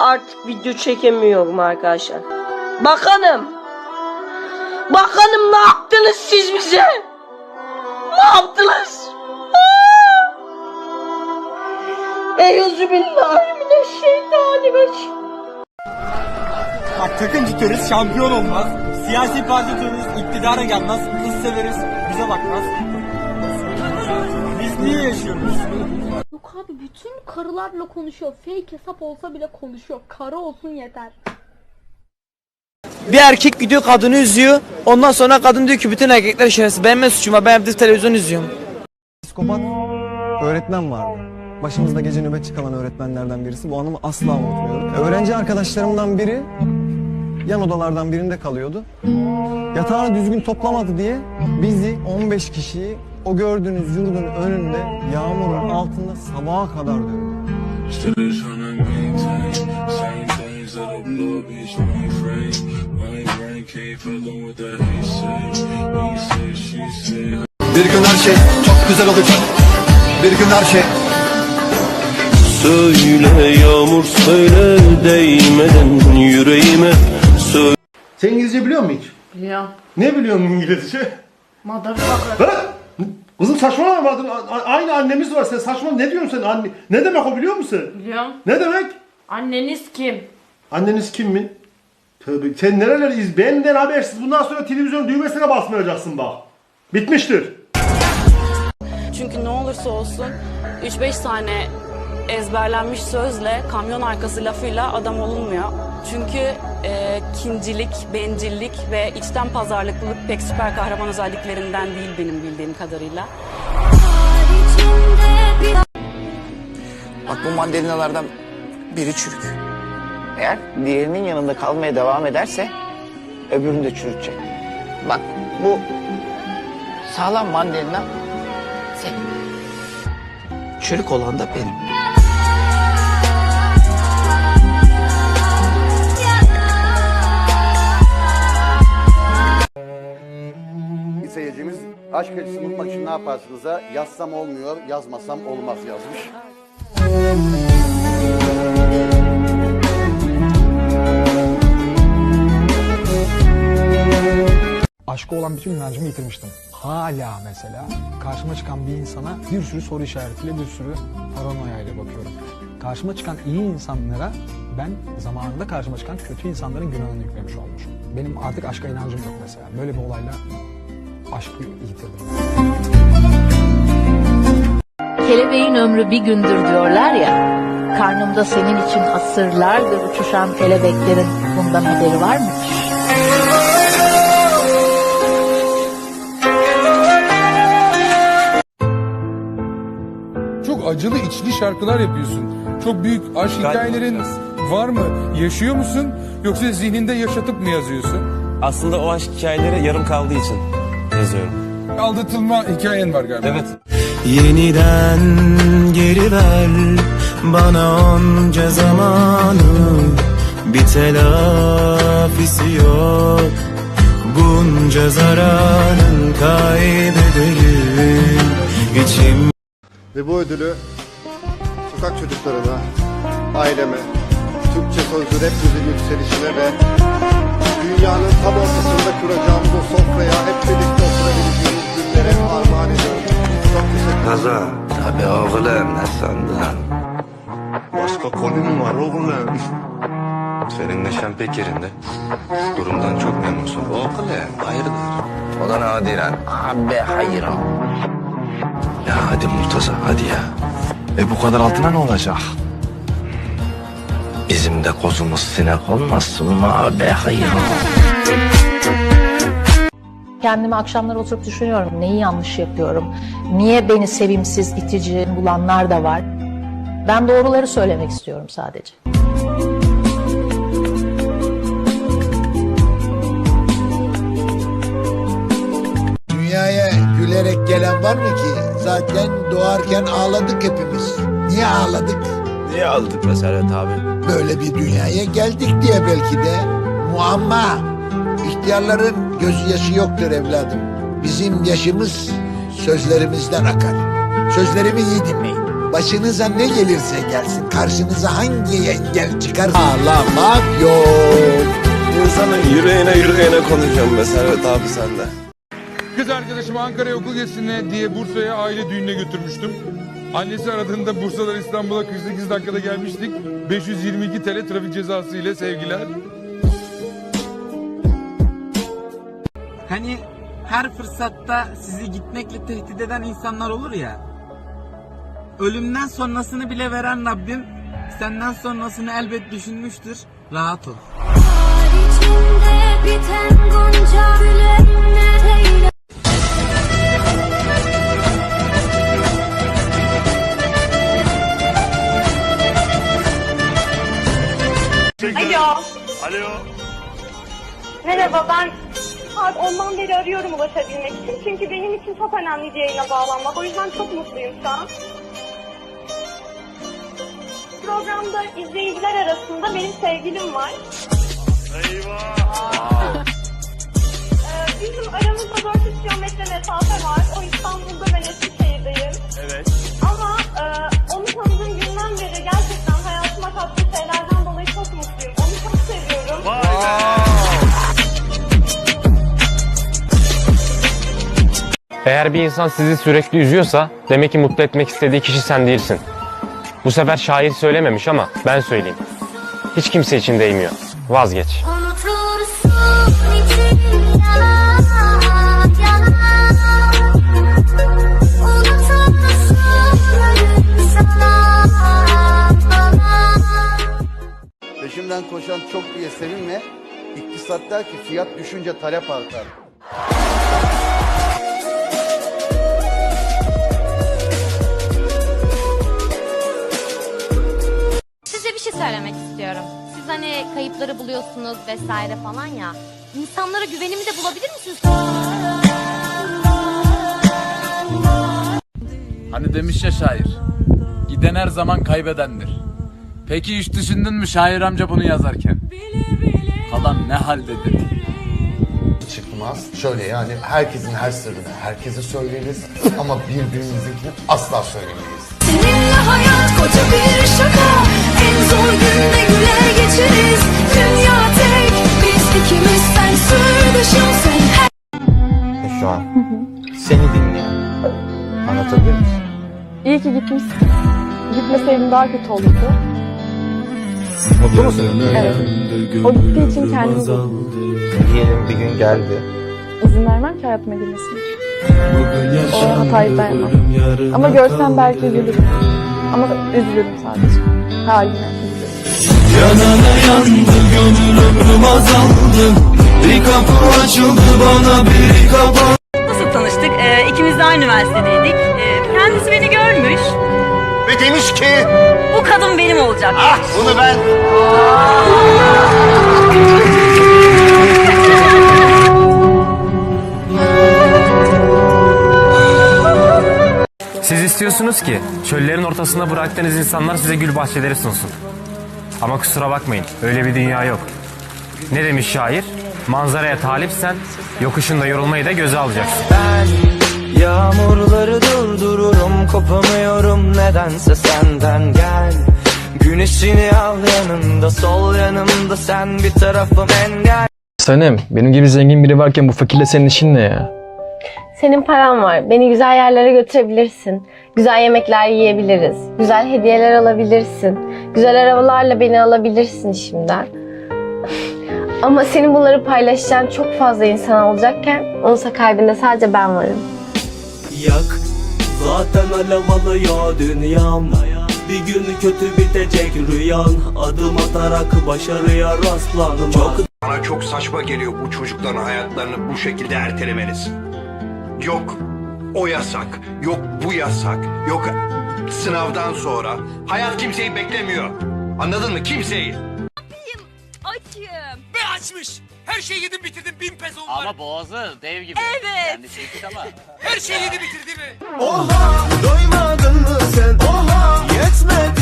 artık video çekemiyorum arkadaşlar. Bakanım. Bakanım ne yaptınız siz bize? Ne yaptınız? Eyyüzübillahimineşşeytanirracim. Bak takım tutarız şampiyon olmaz. Siyasi parti tutarız iktidara gelmez. Kız severiz bize bakmaz. Niye yaşıyoruz? Yok abi bütün karılarla konuşuyor. Fake hesap olsa bile konuşuyor. Karı olsun yeter. Bir erkek gidiyor kadını üzüyor. Ondan sonra kadın diyor ki bütün erkekler şerefsiz. Benim ne suçum var? Ben evde televizyon izliyorum. Psikopat öğretmen vardı. Başımızda gece nöbetçi kalan öğretmenlerden birisi. Bu anımı asla unutmuyorum. Öğrenci arkadaşlarımdan biri yan odalardan birinde kalıyordu. Yatağını düzgün toplamadı diye bizi 15 kişiyi o gördüğünüz yurdun önünde yağmurun altında sabaha kadar said. Bir gün her şey çok güzel olacak. Bir gün her şey Söyle yağmur söyle değmeden yüreğime söyle Sen İngilizce biliyor musun hiç? Biliyorum. Ne biliyorsun İngilizce? Motherfucker. Ha? Kızım saçmalama adın- a- aynı annemiz var sen saçma ne diyorsun sen anne ne demek o biliyor musun? Biliyorum. Ne demek? Anneniz kim? Anneniz kim mi? Tövbe sen nereleri iz benden habersiz bundan sonra televizyon düğmesine basmayacaksın bak. Bitmiştir. Çünkü ne olursa olsun 3-5 tane ezberlenmiş sözle, kamyon arkası lafıyla adam olunmuyor. Çünkü e, kincilik, bencillik ve içten pazarlıklılık pek süper kahraman özelliklerinden değil benim bildiğim kadarıyla. Bak bu mandalinalardan biri çürük. Eğer diğerinin yanında kalmaya devam ederse öbürünü de çürütecek. Bak bu sağlam mandalina senin. Çürük olan da benim. Aşk acısı unutmak için ne yaparsınız'a yazsam olmuyor, yazmasam olmaz yazmış. Aşka olan bütün inancımı yitirmiştim. Hala mesela karşıma çıkan bir insana bir sürü soru işaretiyle bir sürü paranoyayla bakıyorum. Karşıma çıkan iyi insanlara ben zamanında karşıma çıkan kötü insanların günahını yüklemiş olmuşum. Benim artık aşka inancım yok mesela. Böyle bir olayla aşkı yitirdim. Kelebeğin ömrü bir gündür diyorlar ya. Karnımda senin için asırlardır uçuşan kelebeklerin bundan haberi var mıdır? Çok acılı içli şarkılar yapıyorsun. Çok büyük aşk hikayelerin var mı? Yaşıyor musun? Yoksa zihninde yaşatıp mı yazıyorsun? Aslında o aşk hikayeleri yarım kaldığı için yazıyorum. Aldatılma hikayen var galiba. Evet. Yeniden geri ver bana onca zamanı bir telafisi yok bunca zararın kaybedelim içim Ve bu ödülü sokak çocuklarına, aileme, Türkçe sözlü rap müziği yükselişine ve dünyanın tam ortasında kuracağımız o sofraya hep birlikte oturabileceğimiz günlere armağan ediyorum. Çok teşekkür. Kaza. Tabii oğlum ne sandın? Başka konum var oğlum. Senin neşen pek yerinde. Durumdan çok memnunsun. Oğlum hayırdır? O da nadiren. Abi hayran. Ya hadi Murtaza hadi ya. E bu kadar altına ne olacak? Bizim de kozumuz sinek olmasın mı abi hayran? Kendimi akşamlar oturup düşünüyorum. Neyi yanlış yapıyorum? Niye beni sevimsiz, itici bulanlar da var? Ben doğruları söylemek istiyorum sadece. Dünyaya gülerek gelen var mı ki? Zaten doğarken ağladık hepimiz. Niye ağladık? Niye aldık mesela abi? Böyle bir dünyaya geldik diye belki de. Muamma. İhtiyarların gözyaşı yoktur evladım. Bizim yaşımız sözlerimizden akar. Sözlerimi iyi dinleyin. Başınıza ne gelirse gelsin, karşınıza hangi engel çıkar ağlamak yok. İnsanın yüreğine yüreğine konuşacağım be Servet abi sende. Kız arkadaşımı Ankara'ya okul gezisine diye Bursa'ya aile düğününe götürmüştüm. Annesi aradığında Bursa'dan İstanbul'a 48 dakikada gelmiştik. 522 TL trafik cezası ile sevgiler. Hani her fırsatta sizi gitmekle tehdit eden insanlar olur ya. Ölümden sonrasını bile veren Rabbim senden sonrasını elbet düşünmüştür. Rahat ol. Ulaşabilmek için. Çünkü benim için çok önemli bir yayına bağlanmak. O yüzden çok mutluyum şu an. Programda izleyiciler arasında benim sevgilim var. Eyvah. Ee, bizim aramızda 400 kilometre mesafe var. O İstanbul'da ben Eskişehir'deyim. Evet. Eğer bir insan sizi sürekli üzüyorsa demek ki mutlu etmek istediği kişi sen değilsin. Bu sefer şair söylememiş ama ben söyleyeyim. Hiç kimse için değmiyor. Vazgeç. Peşimden koşan çok diye sevinme. İktisat der ki fiyat düşünce talep artar. Söylemek istiyorum. Siz hani kayıpları buluyorsunuz vesaire falan ya. İnsanlara güvenimi de bulabilir misiniz? Hani demiş ya şair. Giden her zaman kaybedendir. Peki hiç düşündün mü şair amca bunu yazarken? Kalan ne haldedir? Çıkmaz. Şöyle yani herkesin her sırrını herkese söyleriz ama birbirimizinkini asla söylemeyiz. Seninle hayat koca bir şaka En zor günde güler geçeriz Dünya tek biz ikimiz sen sır dışım sen her Şu an seni dinleyen. Anlatabilir misin? İyi ki gitmişsin. Gitmeseydin daha kötü olurdu. Mutlu musun? Evet. O gittiği için kendimi buldum. Diyelim bir gün geldi. İzin vermem ki hayatıma girmesine. O hatayı ben. Ama görsem belki üzülürüm. Ama üzülürüm sadece. Haline. Yanana yandı gönül ömrüm azaldı Bir kapı açıldı bana bir kapı Nasıl tanıştık? Ee, ikimiz de aynı üniversitedeydik. Ee, kendisi beni görmüş. Ve demiş ki Bu kadın benim olacak. ah bunu ben Siz istiyorsunuz ki çöllerin ortasında bıraktığınız insanlar size gül bahçeleri sunsun. Ama kusura bakmayın öyle bir dünya yok. Ne demiş şair? Manzaraya talipsen yokuşunda yorulmayı da göze alacaksın. Ben yağmurları durdururum kopamıyorum nedense senden gel Güneşini al yanımda sol yanımda sen bir tarafım engel Sanem, benim gibi zengin biri varken bu fakirle senin işin ne ya? Senin paran var. Beni güzel yerlere götürebilirsin. Güzel yemekler yiyebiliriz. Güzel hediyeler alabilirsin. Güzel arabalarla beni alabilirsin şimdiden. Ama senin bunları paylaşacağın çok fazla insan olacakken onsa kalbinde sadece ben varım. Yak Zaten alev alıyor dünyam Bir gün kötü bitecek rüyan Adım atarak başarıya rastlanma Çok Bana çok saçma geliyor bu çocukların hayatlarını bu şekilde ertelemeniz. Yok o yasak, yok bu yasak, yok sınavdan sonra. Hayat kimseyi beklemiyor. Anladın mı? Kimseyi. Abim açım. Be açmış. Her şeyi yedim bitirdim bin pezon var. Ama boğazı dev gibi. Evet. Yani çekti ama. Her şeyi yedi bitirdi mi? Oha doymadın mı sen? Oha yetmedi.